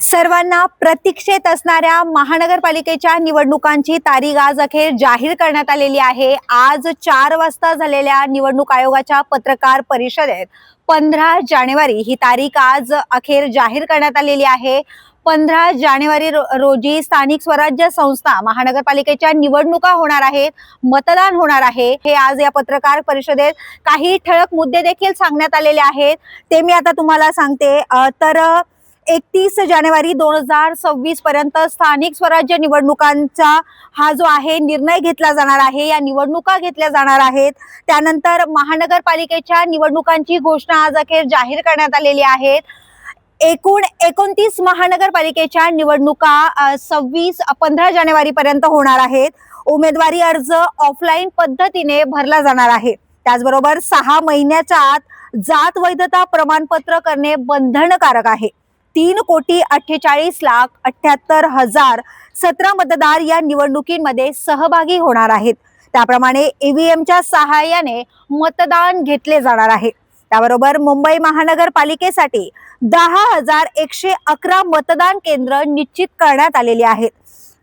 सर्वांना प्रतीक्षेत असणाऱ्या महानगरपालिकेच्या निवडणुकांची तारीख आज अखेर जाहीर करण्यात आलेली आहे. आज चार वाजता झालेल्या निवडणूक आयोगाच्या पत्रकार परिषदेत पंधरा जानेवारी ही तारीख आज अखेर जाहीर करण्यात आलेली आहे. पंधरा जानेवारी रो- रोजी स्थानिक स्वराज्य संस्था महानगरपालिकेच्या निवडणुका होणार आहेत मतदान होणार आहे. हे आज या पत्रकार परिषदेत काही ठळक मुद्दे देखील सांगण्यात आलेले आहेत. ते मी आता तुम्हाला सांगते. तर एकतीस जानेवारी दोन हजार सव्वीस पर्यंत स्थानिक स्वराज्य निवडणुकांचा हा जो आहे निर्णय घेतला जाणार आहे या निवडणुका घेतल्या जाणार आहेत. त्यानंतर महानगरपालिकेच्या निवडणुकांची घोषणा आज अखेर जाहीर करण्यात आलेली आहे. एकूण एकोणतीस महानगरपालिकेच्या निवडणुका सव्वीस पंधरा जानेवारी पर्यंत होणार आहेत. उमेदवारी अर्ज ऑफलाईन पद्धतीने भरला जाणार आहे. त्याचबरोबर सहा महिन्याच्या आत जात वैधता प्रमाणपत्र करणे बंधनकारक आहे. तीन कोटी अठ्ठेचाळीस लाख अठ्ठ्याहत्तर हजार सतरा मतदार या निवडणुकीमध्ये सहभागी होणार आहेत. त्याप्रमाणे ईव्हीएमच्या सहाय्याने मतदान घेतले जाणार आहे. त्याबरोबर मुंबई महानगरपालिकेसाठी दहा हजार एकशे अकरा मतदान केंद्र निश्चित करण्यात आलेली आहेत.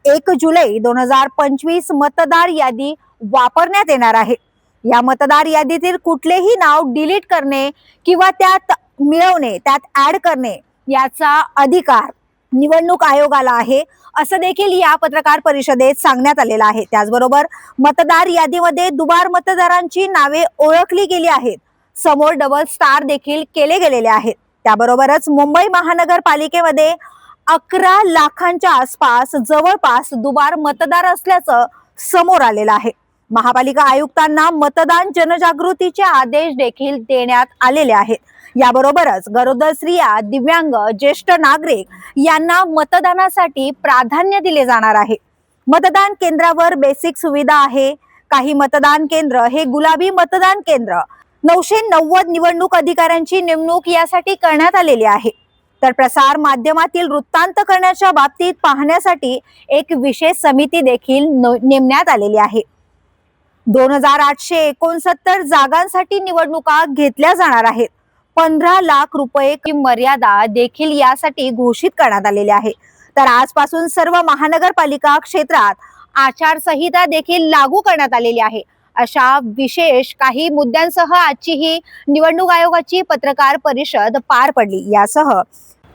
एक जुलै दोन हजार पंचवीस मतदार यादी वापरण्यात येणार आहे. या मतदार यादीतील कुठलेही नाव डिलीट करणे किंवा त्यात मिळवणे त्यात ऍड करणे याचा अधिकार निवडणूक आयोगाला आहे. असं देखील या पत्रकार परिषदेत सांगण्यात आलेलं आहे. त्याचबरोबर मतदार यादीमध्ये दुबार मतदारांची नावे ओळखली गेली आहेत. समोर डबल स्टार देखील केले गेलेले आहेत. त्याबरोबरच मुंबई महानगरपालिकेमध्ये अकरा लाखांच्या आसपास जवळपास दुबार मतदार असल्याचं समोर आलेलं आहे. महापालिका आयुक्तांना मतदान जनजागृतीचे आदेश देखील देण्यात आलेले आहेत. याबरोबरच गरोदर स्त्रिया दिव्यांग ज्येष्ठ नागरिक यांना मतदानासाठी प्राधान्य दिले जाणार आहे. मतदान केंद्रावर बेसिक सुविधा आहे. काही मतदान केंद्र हे गुलाबी मतदान केंद्र. नऊशे नव्वद निवडणूक अधिकाऱ्यांची नेमणूक यासाठी करण्यात आलेली आहे. तर प्रसार माध्यमातील वृत्तांत करण्याच्या बाबतीत पाहण्यासाठी एक विशेष समिती देखील नेमण्यात आलेली आहे. दोन हजार आठशे एकोणसत्तर जागांसाठी निवडणुका घेतल्या जाणार आहेत. पंधरा लाख रुपये की मर्यादा देखील यासाठी घोषित करण्यात आलेली आहे. तर आजपासून सर्व महानगरपालिका क्षेत्रात आचारसंहिता देखील लागू करण्यात आलेली आहे. अशा विशेष काही मुद्द्यांसह आजची ही निवडणूक आयोगाची पत्रकार परिषद पार पडली यासह.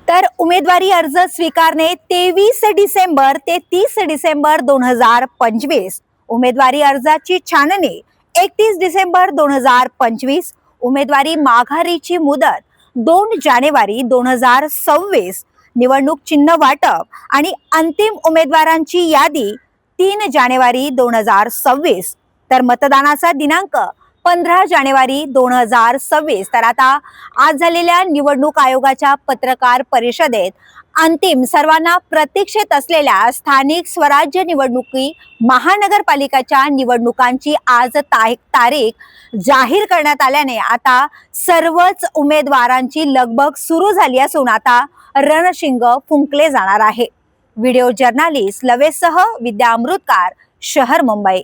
तर उमेदवारी अर्ज स्वीकारणे तेवीस डिसेंबर ते तीस डिसेंबर दोन हजार पंचवीस. उमेदवारी अर्जाची छाननी एकतीस डिसेंबर दोन हजार पंचवीस. उमेदवारी माघारीची मुदत दोन जानेवारी दोन हजार सव्वीस. निवडणूक चिन्ह वाटप आणि अंतिम उमेदवारांची यादी तीन जानेवारी दोन हजार सव्वीस. तर मतदानाचा दिनांक पंधरा जानेवारी दोन हजार सव्वीस. तर आता आज झालेल्या निवडणूक आयोगाच्या पत्रकार परिषदेत अंतिम सर्वांना प्रतीक्षेत असलेल्या स्थानिक स्वराज्य निवडणुकी महानगरपालिकाच्या निवडणुकांची आज तारीख जाहीर करण्यात आल्याने आता सर्वच उमेदवारांची लगबग सुरू झाली असून आता रणशिंग फुंकले जाणार आहे. व्हिडिओ जर्नालिस्ट लवेसह विद्या अमृतकार शहर मुंबई.